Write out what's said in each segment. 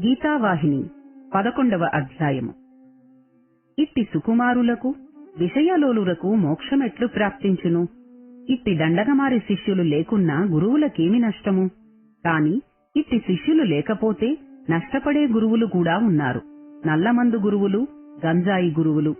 గీతావాహిని పదకొండవ అధ్యాయము. ఇట్టి సుకుమారులకు విషయలోలులకు మోక్షమెట్లు ప్రాప్తించును. ఇట్టి దండగమారి శిష్యులు లేకున్నా గురువులకేమి నష్టము? కాని ఇట్టి శిష్యులు లేకపోతే నష్టపడే గురువులు కూడా ఉన్నారు. నల్లమందు గురువులు గంజాయి గురువులు.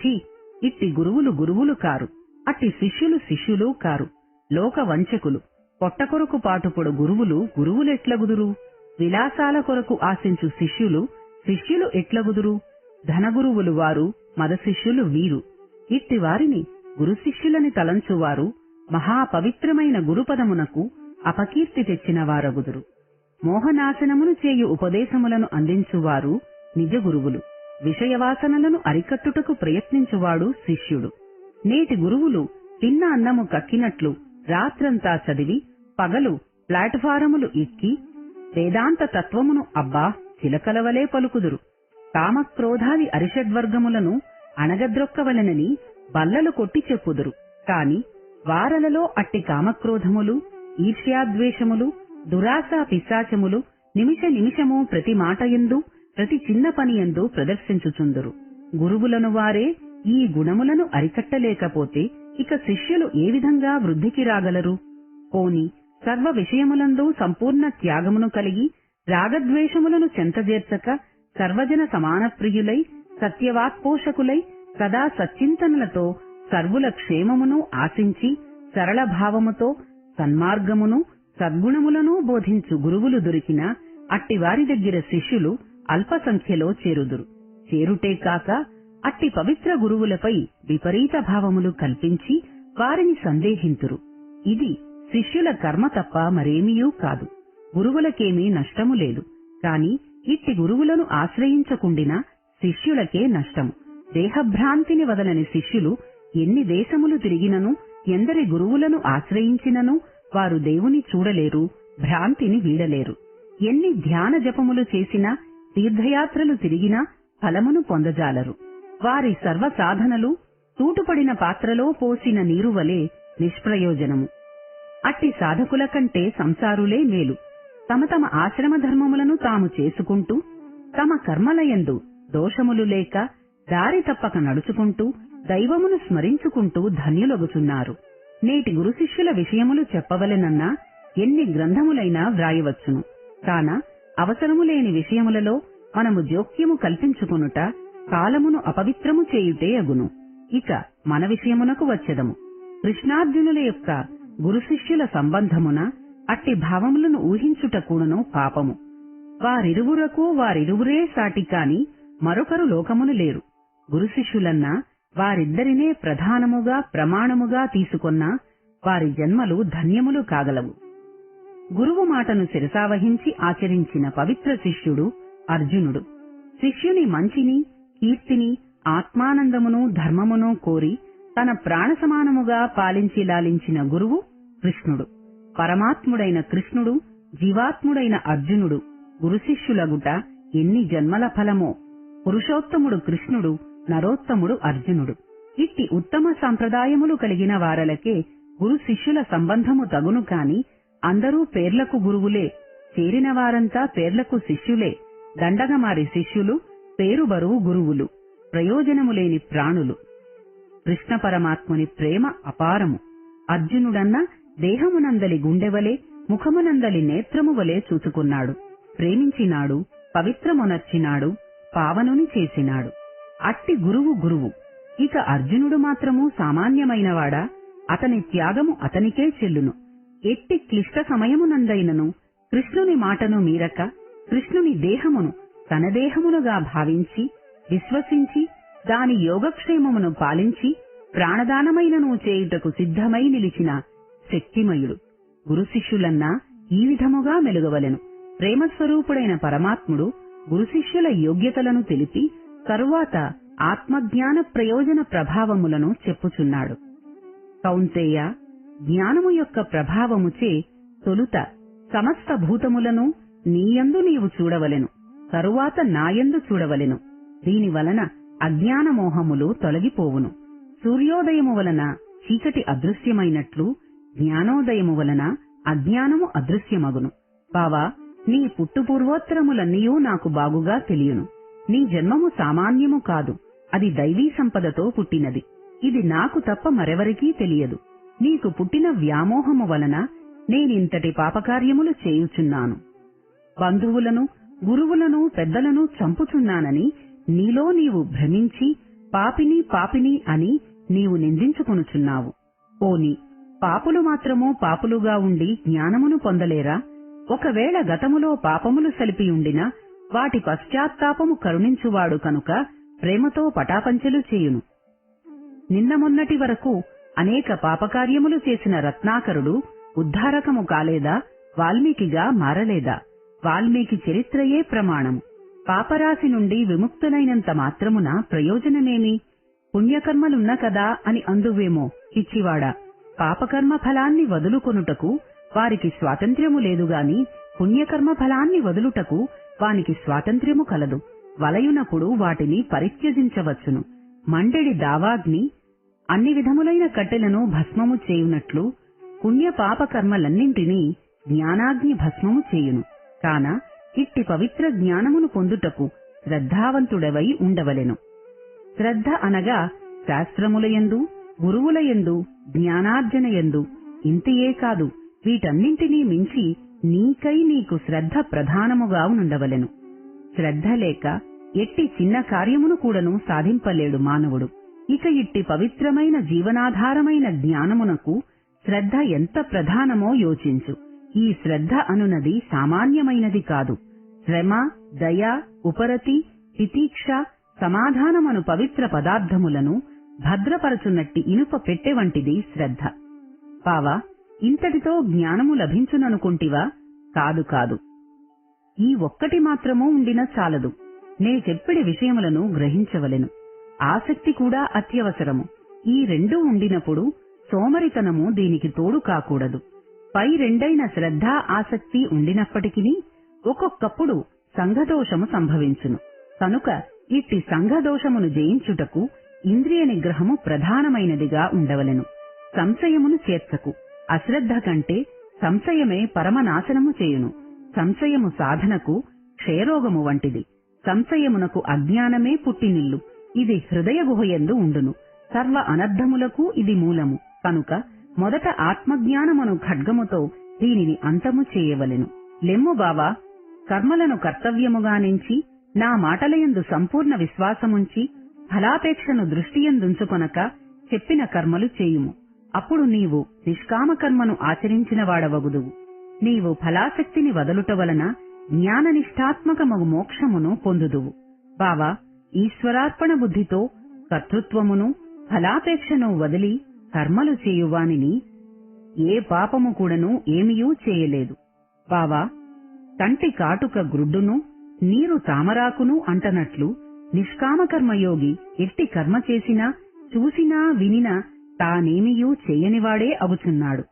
ఛీ ఇట్టి గురువులు గురువులు కారు. అట్టి శిష్యులు శిష్యులు కారు. లోక వంచకులు. పొట్ట కొరకు పాటుపడు గురువులు గురువులెట్లగుదురు విలాసాల కొరకు ఆశించు శిష్యులు శిష్యులు ఎట్లగుదురు? ధనగురువులు వారు మద శిష్యులు వీరు. ఇట్టి వారిని గురు శిష్యులని తలంచువారు మహాపవిత్రమైన గురుపదమునకు అపకీర్తి తెచ్చిన వారగుదురు. మోహనాశనమును చేయు ఉపదేశములను అందించువారు నిజ గురువులు. విషయవాసనలను అరికట్టుటకు ప్రయత్నించువాడు శిష్యుడు. నేటి గురువులు తిన్న అన్నము కక్కినట్లు రాత్రంతా చదివి పగలు ప్లాట్ఫారములు ఎక్కి వేదాంత తత్వమును అబ్బా చిలకలవలే పలుకుదురు. కామక్రోధాది అరిషడ్వర్గములను అణగద్రొక్కవలెనని బల్లలు కొట్టి చెప్పుదురు. కాని వారలలో అట్టి కామక్రోధములు ఈర్ష్యాద్వేషములు దురాశా పిశాచములు నిమిష నిమిషము ప్రతి మాటయందు ప్రతి చిన్న పనియందు ప్రదర్శించుచుందురు. గురువులను వారే ఈ గుణములను అరికట్టలేకపోతే ఇక శిష్యులు ఏ విధంగా వృద్ధికి రాగలరు? పోని సర్వ విషయములందు సంపూర్ణ త్యాగమును కలిగి రాగద్వేషములను చెంతజేర్చక సర్వజన సమానప్రియులై సత్యవాక్పోషకులై సదా సచ్చింతనలతో సర్వుల క్షేమమును ఆశించి సరళ భావముతో సన్మార్గమును సద్గుణములను బోధించు గురువులు దొరికిన అట్టివారి దగ్గర శిష్యులు అల్ప సంఖ్యలో చేరుదురు. చేరుటే కాక అట్టి పవిత్ర గురువులపై విపరీత భావములు కల్పించి వారిని సందేహింతురు. ఇది శిష్యుల కర్మ తప్ప మరేమీయూ కాదు. గురువులకేమీ నష్టము లేదు. కాని ఇట్టి గురువులను ఆశ్రయించకుండినా శిష్యులకే నష్టము. దేహభ్రాంతిని వదలని శిష్యులు ఎన్ని దేశములు తిరిగినను ఎందరి గురువులను ఆశ్రయించినను వారు దేవుని చూడలేరు భ్రాంతిని వీడలేరు. ఎన్ని ధ్యాన జపములు చేసినా తీర్థయాత్రలు తిరిగినా ఫలమును పొందజాలరు. వారి సర్వ సాధనలు తూటుపడిన పాత్రలో పోసిన నీరు వలె నిష్ప్రయోజనము. అట్టి సాధకుల కంటే సంసారులే మేలు. తమ తమ ఆశ్రమ ధర్మములను తాము చేసుకుంటూ తమ కర్మలయందు దోషములు లేక దారి తప్పక నడుచుకుంటూ దైవమును స్మరించుకుంటూ ధన్యులగుచున్నారు. నేటి గురు శిష్యుల విషయములు చెప్పవలెనన్నా ఎన్ని గ్రంథములైనా వ్రాయవచ్చును. కాన అవసరము లేని విషయములలో మనము జోక్యము కల్పించుకొనుట కాలమును అపవిత్రము చేయుటే అగును. ఇక మన విషయమునకు వచ్చెదము. కృష్ణార్జునుల యొక్క గురు శిష్యుల సంబంధమున అట్టి భావములను ఊహించుటకూడను పాపము. వారిరువురకు వారిరువురే సాటి కాని మరొకరు లోకమును లేరు. గురు శిష్యులన్నా వారిద్దరినే ప్రధానముగా ప్రమాణముగా తీసుకొన్న వారి జన్మలు ధన్యములు కాగలవు. గురువు మాటను శిరసావహించి ఆచరించిన పవిత్ర శిష్యుడు అర్జునుడు. శిష్యుని మంచిని కీర్తిని ఆత్మానందమును ధర్మమును కోరి తన ప్రాణ సమానముగా పాలించి లాలించిన గురువు కృష్ణుడు. పరమాత్ముడైన కృష్ణుడు జీవాత్ముడైన అర్జునుడు గురుశిష్యులగుట ఎన్ని జన్మల ఫలమో. పురుషోత్తముడు కృష్ణుడు నరోత్తముడు అర్జునుడు. ఇట్టి ఉత్తమ సంప్రదాయములు కలిగిన వారలకే గురు శిష్యుల సంబంధము తగును కాని అందరూ పేర్లకు గురువులే. చేరిన వారంతా పేర్లకు శిష్యులే. దండగమారి శిష్యులు పేరు బరువు గురువులు ప్రయోజనము లేని ప్రాణులు. కృష్ణ పరమాత్ముని ప్రేమ అపారము. అర్జునుడన్న దేహమునందలి గుండెవలే ముఖమునందలి నేత్రము వలె చూసుకున్నాడు ప్రేమించినాడు పవిత్రమునర్చినాడు పావనుని చేసినాడు. అట్టి గురువు గురువు. ఇక అర్జునుడు మాత్రము సామాన్యమైనవాడా? అతని త్యాగము అతనికే చెల్లును. ఎట్టి క్లిష్ట సమయమునందైనను కృష్ణుని మాటను మీరక కృష్ణుని దేహమును తన దేహమునుగా భావించి విశ్వసించి దాని యోగక్షేమమును పాలించి ప్రాణదానమైనను చేయుటకు సిద్ధమై నిలిచిన శక్తిమయుడు. గురు శిష్యులన్నా ఈ విధముగా మెలుగవలెను. ప్రేమస్వరూపుడైన పరమాత్ముడు గురు శిష్యుల యోగ్యతలను తెలిపి తరువాత ఆత్మజ్ఞాన ప్రయోజన ప్రభావములను చెప్పుచున్నాడు. కౌంతేయ జ్ఞానము యొక్క ప్రభావముచే తొలుత సమస్త భూతములను నీయందు నీవు చూడవలెను. తరువాత నాయందు చూడవలెను. దీని వలన తొలగిపోవును. సూర్యోదయము వలన చీకటి అదృశ్యమైనట్లు జ్ఞానోదయము వలన అజ్ఞానము అదృశ్యమగును. బావా నీ పుట్టుపూర్వోత్తరములన్నీయూ నాకు బాగుగా తెలియను. నీ జన్మము సామాన్యము కాదు అది దైవీ సంపదతో పుట్టినది. ఇది నాకు తప్ప మరెవరికీ తెలియదు. నీకు పుట్టిన వ్యామోహము వలన నేనింతటి పాపకార్యములు చేయుచున్నాను. బంధువులను గురువులను పెద్దలను చంపుచున్నానని నీలో నీవు భ్రమించి పాపిని పాపిని అని నీవు నిందించుకొనుచున్నావు. ఓని పాపులు మాత్రము పాపులుగా ఉండి జ్ఞానమును పొందలేరా? ఒకవేళ గతములో పాపములు సలిపియుండిన వాటి పశ్చాత్తాపము కరుణించువాడు కనుక ప్రేమతో పటాపంచలు చేయును. నిన్న మొన్నటి వరకు అనేక పాపకార్యములు చేసిన రత్నాకరుడు ఉద్ధారకము కాలేదా? వాల్మీకిగా మారలేదా? వాల్మీకి చరిత్రయే ప్రమాణము పాపరాశి నుండి విముక్తులైనంత మాత్రమున ప్రయోజనమేమి? పుణ్యకర్మలున్న కదా అని అందువేమో పిచ్చివాడా. పాపకర్మ ఫలాన్ని వదులుకొనుటకు వారికి స్వాతంత్ర్యము లేదుగాని పుణ్యకర్మ ఫలాన్ని వదులుటకు వానికి స్వాతంత్ర్యము కలదు. వలయునప్పుడు వాటిని పరిత్యజించవచ్చును. మండెడి దావాగ్ని అన్ని విధములైన కట్టెలను భస్మము చేయునట్లు పుణ్య జ్ఞానాగ్ని భస్మము చేయును. కాన ఇట్టి పవిత్ర జ్ఞానమును పొందుటకు శ్రద్ధావంతుడవై ఉండవలెను. శ్రద్ధ అనగా శాస్త్రములయందు గురువులయందు జ్ఞానార్జనయందు ఇంతియే కాదు వీటన్నింటినీ మించి నీకై నీకు శ్రద్ధ ప్రధానముగా ఉండవలెను. శ్రద్ధ లేక ఎట్టి చిన్న కార్యమును కూడాను సాధింపలేడు మానవుడు. ఇక ఇట్టి పవిత్రమైన జీవనాధారమైన జ్ఞానమునకు శ్రద్ధ ఎంత ప్రధానమో యోచించు. ఈ శ్రద్ధ అనునది సామాన్యమైనది కాదు. శ్రమ దయ ఉపరతి తితీక్ష సమాధానమను పవిత్ర పదార్థములను భద్రపరచున్నట్టి ఇనుప పెట్టె వంటిది శ్రద్ధ. పావా ఇంతటితో జ్ఞానము లభించుననుకుంటివా? కాదు కాదు. ఈ ఒక్కటి మాత్రమూ ఉండిన చాలదు. నే చెప్పిడి విషయములను గ్రహించవలెను. ఆసక్తి కూడా అత్యవసరము. ఈ రెండూ ఉండినప్పుడు సోమరితనము దీనికి తోడు కాకూడదు. పై రెండైన శ్రద్ధ ఆసక్తి ఉండినప్పటికీ ఒక్కొక్కప్పుడు సంఘదోషము సంభవించును. కనుక ఇట్టి సంఘదోషమును జయించుటకు ఇంద్రియ నిగ్రహము ప్రధానమైనదిగా ఉండవలెను. సంశయమును చేర్చకు. అశ్రద్ధ కంటే సంశయమే పరమనాశనము చేయును. సంశయము సాధనకు క్షయరోగము వంటిది. సంశయమునకు అజ్ఞానమే పుట్టినిల్లు. ఇది హృదయ గుహయందు ఉండును. సర్వ అనర్థములకు ఇది మూలము. కనుక మొదట ఆత్మజ్ఞానమును ఖడ్గముతో దీనిని అంతము చేయవలెను. లెమ్ము బావా కర్మలను కర్తవ్యముగానించి నా మాటలయందు సంపూర్ణ విశ్వాసముంచి ఫలాపేక్షను దృష్టియందుంచుకొనక చెప్పిన కర్మలు చేయుము. అప్పుడు నీవు నిష్కామ కర్మను ఆచరించిన వాడవగుదువు నీవు ఫలాశక్తిని వదలుట వలన జ్ఞాననిష్టాత్మకమగు మోక్షమును పొందుదువు. బావా ఈశ్వరార్పణ బుద్ధితో కర్తృత్వమును ఫలాపేక్షను వదిలి కర్మలు చేయువానిని ఏ పాపము కూడను ఏమియూ చేయలేదు. బావా కంటి కాటుక గ్రుడ్డును నీరు తామరాకును అంటనట్లు నిష్కామకర్మయోగి ఎట్టి కర్మ చేసినా చూసినా వినినా తానేమియూ చేయనివాడే అగుచున్నాడు.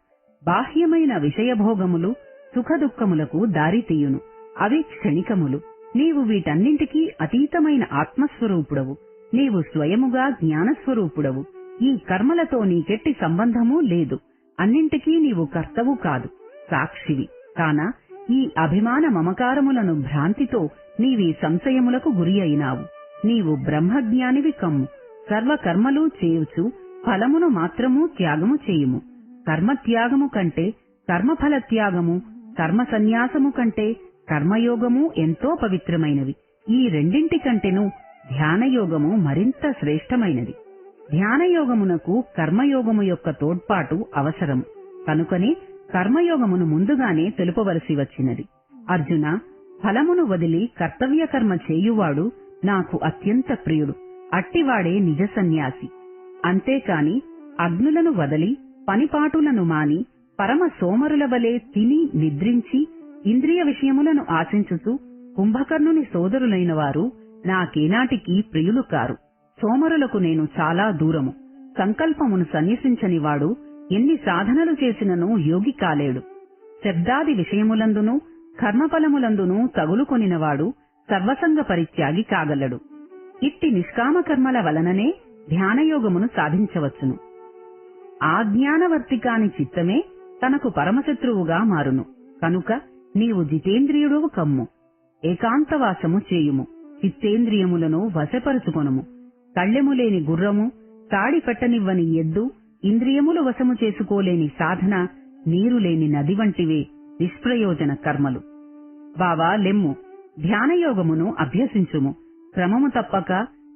బాహ్యమైన విషయభోగములు సుఖదుఖములకు దారితీయును. అవి క్షణికములు. నీవు వీటన్నింటికీ అతీతమైన ఆత్మస్వరూపుడవు. నీవు స్వయముగా జ్ఞానస్వరూపుడవు. ఈ కర్మలతో నీకెట్టి సంబంధమూ లేదు. అన్నింటికీ నీవు కర్తవు కాదు సాక్షివి. కాన ఈ అభిమాన మమకారములను భ్రాంతితో నీవి సంశయములకు గురి అయినావు. నీవు బ్రహ్మజ్ఞానివి కమ్ము. సర్వకర్మలు చేయుచు ఫలమును మాత్రము త్యాగము చేయుము. కర్మత్యాగము కంటే కర్మఫల త్యాగము కర్మ సన్యాసము కంటే కర్మయోగము ఎంతో పవిత్రమైనవి. ఈ రెండింటి కంటెను ధ్యానయోగము మరింత శ్రేష్టమైనది. ధ్యానయోగమునకు కర్మయోగము యొక్క తోడ్పాటు అవసరం. కనుకనే కర్మయోగమును ముందుగానే తెలుపవలసి వచ్చినది. అర్జున ఫలమును వదిలి కర్తవ్యకర్మ చేయువాడు నాకు అత్యంత ప్రియుడు. అట్టివాడే నిజ సన్యాసి. అంతేకాని అగ్నులను వదలి పనిపాటులను మాని పరమ సోమరుల వలె తిని నిద్రించి ఇంద్రియ విషయములను ఆశించుతూ కుంభకర్ణుని సోదరులైన వారు నాకేనాటికి ప్రియులు కారు. సోమరులకు నేను చాలా దూరము. సంకల్పమును సన్యసించని వాడు ఎన్ని సాధనలు చేసినను యోగి కాలేడు. శబ్దాది విషయములందును కర్మఫలములందును తగులుకొనినవాడు సర్వసంగ పరిత్యాగి కాగలడు. ఇట్టి నిష్కామ కర్మల వలననే ధ్యానయోగమును సాధించవచ్చును. ఆజ్ఞానవర్తికాని చిత్తమే తనకు పరమశత్రువుగా మారును. కనుక నీవు జితేంద్రియుడవు కమ్ము. ఏకాంతవాసము చేయుము. చిత్తేంద్రియములను వశపరుచుకొనుము. కళ్ళెములేని గుర్రము తాడిపట్టనివ్వని ఎద్దు ఇంద్రియములు వశము చేసుకోలేని సాధన నీరు లేని నది వంటివే నిష్ప్రయోజన కర్మలు. బావా లెమ్ము. ధ్యానయోగమును అభ్యసించుము. క్రమము తప్పక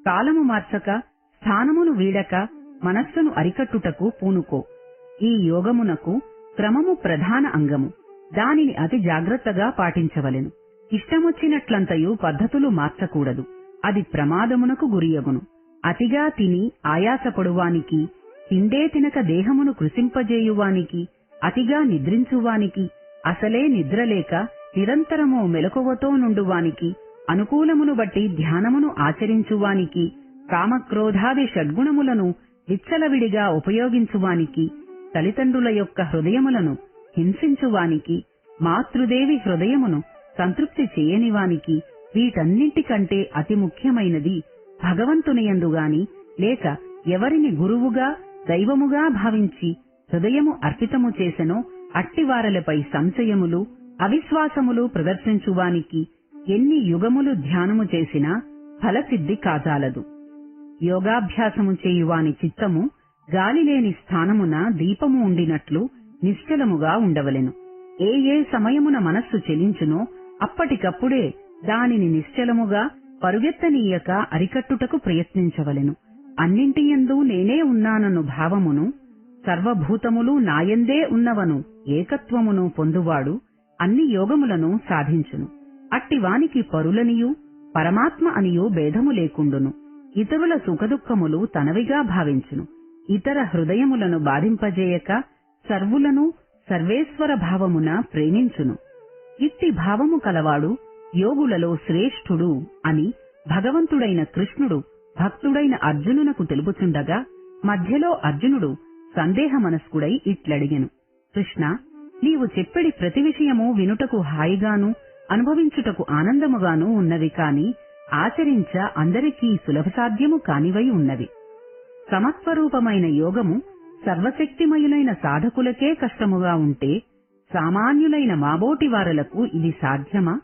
కాలము మార్చక స్థానమును వీడక మనస్సును అరికట్టుటకు పూనుకో. ఈ యోగమునకు క్రమము ప్రధాన అంగము. దానిని అతి జాగ్రత్తగా పాటించవలెను. ఇష్టమొచ్చినట్లంతయు పద్ధతులు మార్చకూడదు. అది ప్రమాదమునకు గురియగును. అతిగా తిని ఆయాసపడువానికి తిండే తినక దేహమును కృషింపజేయువానికి అతిగా నిద్రించువానికి అసలే నిద్రలేక నిరంతరము మెలకువతో నుండువానికి అనుకూలమును బట్టి ధ్యానమును ఆచరించువానికి కామక్రోధాది షడ్గుణములను విచ్చలవిడిగా ఉపయోగించువానికి తల్లిదండ్రుల యొక్క హృదయములను హింసించువానికి మాతృదేవి హృదయమును సంతృప్తి చేయనివానికి వీటన్నింటికంటే అతి ముఖ్యమైనది భగవంతునియందుగాని లేక ఎవరిని గురువుగా దైవముగా భావించి హృదయము అర్పితము చేసెనో అట్టివారలపై సంశయములు అవిశ్వాసములు ప్రదర్శించువానికి ఎన్ని యుగములు ధ్యానము చేసినా ఫలసిద్ధి కాజాలదు. యోగాభ్యాసము చేయువాని చిత్తము గాలిలేని స్థానమున దీపము ఉండినట్లు నిశ్చలముగా ఉండవలెను. ఏ ఏ సమయమున మనస్సు చెలించునో అప్పటికప్పుడే దానిని నిశ్చలముగా పరుగెత్తనీయక అరికట్టుటకు ప్రయత్నించవలెను. అన్నింటియందు నేనే ఉన్నానను భావమును సర్వభూతములు నాయందే ఉన్నవను ఏకత్వమును పొందువాడు అన్ని యోగములను సాధించును. అట్టివానికి పరులనియు పరమాత్మ అనియు భేదము లేకుండును. ఇతరుల సుఖదుఖములు తనవిగా భావించును. ఇతర హృదయములను బాధింపజేయక సర్వులను సర్వేశ్వర భావమున ప్రేమించును. ఇట్టి భావము కలవాడు యోగులలో శ్రేష్ఠుడు అని భగవంతుడైన కృష్ణుడు భక్తుడైన అర్జునునకు తెలుపుచుండగా మధ్యలో అర్జునుడు సందేహ మనస్కుడై ఇట్లడిగెను. కృష్ణ నీవు చెప్పెడి ప్రతి విషయము వినుటకు హాయిగాను అనుభవించుటకు ఆనందముగాను ఉన్నవి కాని ఆచరించ అందరికీ సులభసాధ్యము కానివై ఉన్నవి సమస్వరూపమైన యోగము సర్వశక్తిమయులైన సాధకులకే కష్టముగా ఉంటే సామాన్యులైన మాబోటి వారలకు ఇది సాధ్యమా?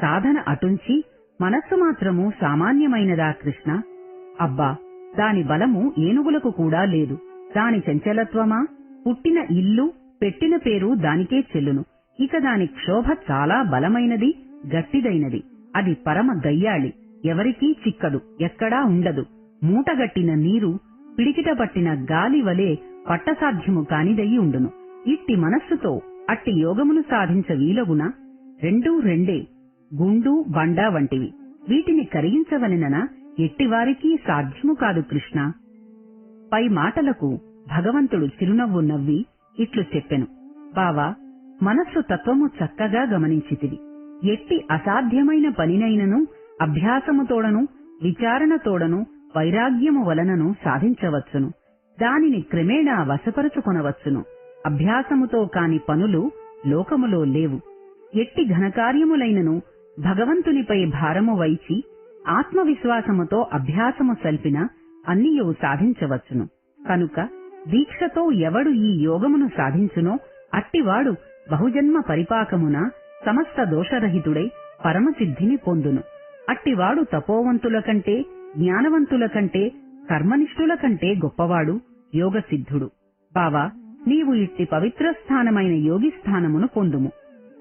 సాధన అటుంచి మనస్సు మాత్రము సామాన్యమైనదా కృష్ణ? అబ్బా దాని బలము ఏనుగులకు కూడా లేదు. దాని చంచలత్వమా? పుట్టిన ఇల్లు పెట్టిన పేరు దానికే చెల్లును. ఇక దాని క్షోభ చాలా బలమైనది గట్టిదైనది. అది పరమ గయ్యాళి ఎవరికీ చిక్కదు ఎక్కడా ఉండదు. మూటగట్టిన నీరు పిడికిట పట్టిన గాలి వలె పట్టసాధ్యము కానిదయి ఉండును. ఇట్టి మనస్సుతో అట్టి యోగమును సాధించ వీలగున? రెండూ రెండే. గుండు బండ వంటివి. వీటిని కరిగించవలెనన ఎట్టివారికీ సాధ్యము కాదు కృష్ణ. పై మాటలకు భగవంతుడు చిరునవ్వు నవ్వి ఇట్లు చెప్పెను. బావా మనస్సు తత్వము చక్కగా గమనించితివి. ఎట్టి అసాధ్యమైన పనినైనను అభ్యాసముతోడను విచారణతోడను వైరాగ్యము వలనను సాధించవచ్చును. దానిని క్రమేణా వశపరుచుకొనవచ్చును. అభ్యాసముతో కాని పనులు లోకములో లేవు. ఎట్టి ఘనకార్యములైనను భగవంతునిపై భారము వైచి ఆత్మవిశ్వాసముతో అభ్యాసము సల్పిన అన్నియు సాధించవచ్చును. కనుక దీక్షతో ఎవడు ఈ యోగమును సాధించునో అట్టివాడు బహుజన్మ పరిపాకమున సమస్త దోషరహితుడై పరమసిద్ధిని పొందును. అట్టివాడు తపోవంతుల కంటే జ్ఞానవంతుల కంటే కర్మనిష్ఠుల కంటే గొప్పవాడు యోగసిద్ధుడు. బావా నీవు ఇట్టి పవిత్ర స్థానమైన యోగి స్థానమును పొందుము.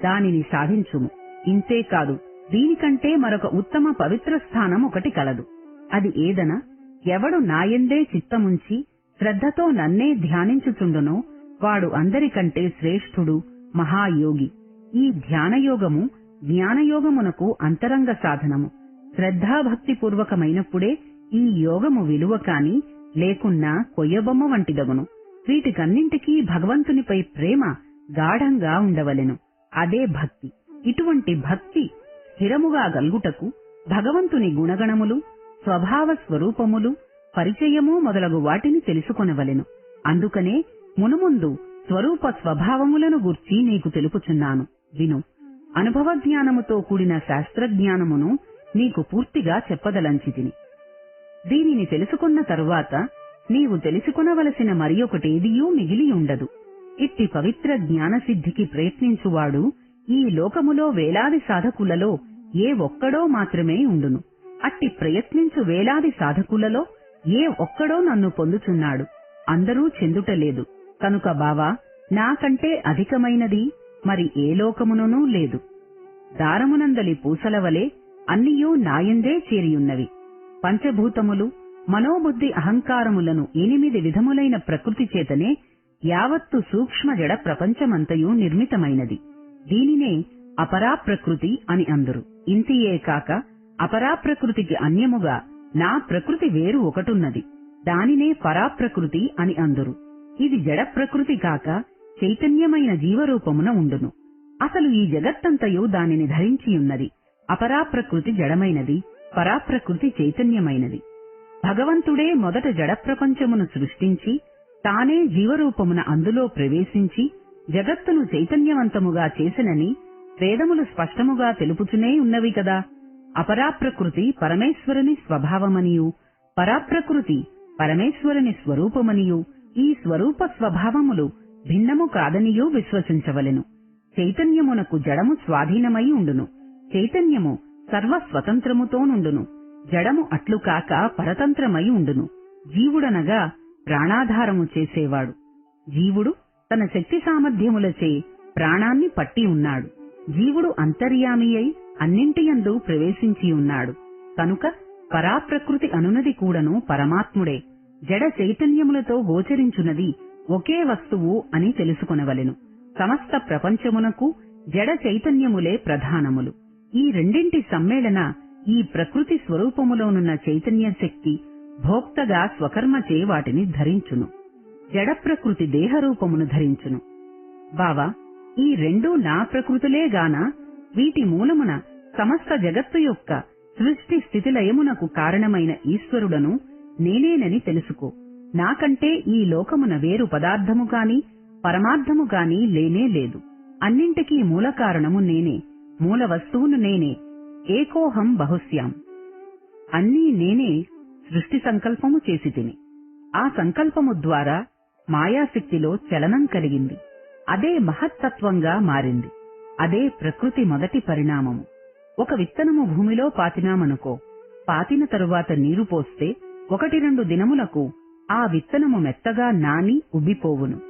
దానిని సాధించుము. ఇంతే కాదు దీనికంటే మరొక ఉత్తమ పవిత్ర స్థానం ఒకటి కలదు. అది ఏదన? ఎవడు నాయందే చిత్తముంచి శ్రద్ధతో నన్నే ధ్యానించుచుండునో వాడు అందరికంటే శ్రేష్ఠుడు మహాయోగి. ఈ ధ్యానయోగము జ్ఞానయోగమునకు అంతరంగ సాధనము. శ్రద్ధాభక్తిపూర్వకమైనప్పుడే ఈ యోగము విలువ కాని లేకున్నా కొయ్యబొమ్మ వంటిదగును. వీటికన్నింటికీ భగవంతునిపై ప్రేమ గాఢంగా ఉండవలెను. అదే భక్తి. ఇటువంటి భక్తి స్థిరముగా గల్గుటకు భగవంతుని గుణగణములు స్వభావ స్వరూపములు పరిచయము మొదలగు వాటిని తెలుసుకొనవలెను. అందుకనే మునుముందు స్వరూప స్వభావములను గూర్చి నీకు తెలుపుచున్నాను. విను. అనుభవ జ్ఞానముతో కూడిన శాస్త్రజ్ఞానమును నీకు పూర్తిగా చెప్పదలంచితిని. దీనిని తెలుసుకున్న తరువాత నీవు తెలుసుకొనవలసిన మరి ఒకటేదియూ మిగిలి ఉండదు ఇట్టి పవిత్ర జ్ఞానసిద్ధికి ప్రయత్నించువాడు ఈ లోకములో వేలాది సాధకులలో ఏ ఒక్కడో మాత్రమే ఉండును. అట్టి ప్రయత్నించు వేలాది సాధకులలో ఏ ఒక్కడో నన్ను పొందుచున్నాడు. అందరూ చెందుటలేదు. కనుక బావా నాకంటే అధికమైనది మరి ఏ లోకముననూ లేదు. దారమునందలి పూసలవలే అన్నియూ నాయందే చేరియున్నవి. పంచభూతములు మనోబుద్ధి అహంకారములను ఎనిమిది విధములైన ప్రకృతి చేతనే యావత్తు సూక్ష్మ జడ ప్రపంచమంతయు నిర్మితమైనది. దీనినే అపరాప్రకృతి అని అందురు. ఇంతియే కాక అపరాప్రకృతికి అన్యముగా నా ప్రకృతి వేరు ఒకటున్నది. దానినే పరాప్రకృతి అని అందురు. ఇది జడ ప్రకృతి కాక చైతన్యమైన జీవరూపమున ఉండును. అసలు ఈ జగత్తంతయు దానిని ధరించియున్నది. అపరాప్రకృతి జడమైనది పరాప్రకృతి చైతన్యమైనది. భగవంతుడే మొదట జడ ప్రపంచమును సృష్టించి తానే జీవరూపమున అందులో ప్రవేశించి జగత్తును చైతన్యవంతముగా చేసినని వేదములు స్పష్టముగా తెలుపుచునే ఉన్నవి కదా. అపరాప్రకృతి పరమేశ్వరుని స్వభావమనియు. పరాప్రకృతి పరమేశ్వరుని స్వరూపమనియు. ఈ స్వరూప స్వభావములు భిన్నము కాదనియూ విశ్వసించవలెను. చైతన్యమునకు జడము స్వాధీనమై ఉండును. చైతన్యము సర్వ స్వతంత్రముతోనుండును జడము అట్లు కాక పరతంత్రమై ఉండును. జీవుడనగా ప్రాణాధారము చేసేవాడు. జీవుడు తన శక్తి సామర్థ్యములచే ప్రాణాన్ని పట్టి ఉన్నాడు. జీవుడు అంతర్యామి అయి అన్నింటియందు ప్రవేశించి ఉన్నాడు. కనుక పరాప్రకృతి అనునది కూడను పరమాత్ముడే. జడ చైతన్యములతో గోచరించున్నది ఒకే వస్తువు అని తెలుసుకొనవలెను. సమస్త ప్రపంచమునకు జడ చైతన్యములే ప్రధానములు. ఈ రెండింటి సమ్మేళన ఈ ప్రకృతి స్వరూపములోనున్న చైతన్య శక్తి భోక్తగా స్వకర్మచే వాటిని ధరించును. జడ ప్రకృతి దేహరూపమును ధరించును. బావా ఈ రెండు నా ప్రకృతులేగాన వీటి మూలమున సమస్త జగత్తు యొక్క సృష్టి స్థితిలయమునకు కారణమైన ఈశ్వరుడను నేనేనని తెలుసుకో. నాకంటే ఈ లోకమున వేరు పదార్థము గాని పరమార్థము గాని లేనే లేదు. అన్నింటికీ మూల కారణము నేనే మూల వస్తువును నేనే ఏకోహం బహుశ్యాం. అన్నీ నేనే సృష్టి సంకల్పము చేసి తిని. ఆ సంకల్పము ద్వారా మాయాశక్తిలో చలనం కలిగింది. అదే మహత్తత్వంగా మారింది. అదే ప్రకృతి మొదటి పరిణామము ఒక విత్తనము భూమిలో పాతినామనుకో పాతిన తరువాత నీరు పోస్తే ఒకటి రెండు దినములకు ఆ విత్తనము మెత్తగా నాని ఉబ్బిపోవును.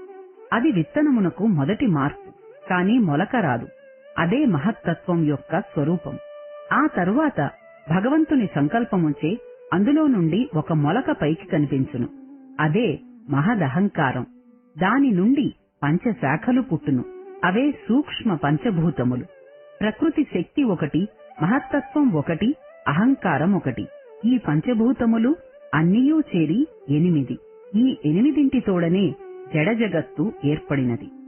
అది విత్తనమునకు మొదటి మార్పు కాని మొలక రాదు. అదే మహత్తత్వం యొక్క స్వరూపం. ఆ తరువాత భగవంతుని సంకల్పముచే అందులో నుండి ఒక మొలక పైకి కనిపించును. అదే మహదహంకారం. దాని నుండి పంచశాఖలు పుట్టును. అవే సూక్ష్మ పంచభూతములు. ప్రకృతి శక్తి ఒకటి మహత్తత్వం ఒకటి అహంకారం ఒకటి. ఈ పంచభూతములు అన్నియూ చేరి ఎనిమిది. ఈ ఎనిమిదింటి తోడనే జడ ఏర్పడినది.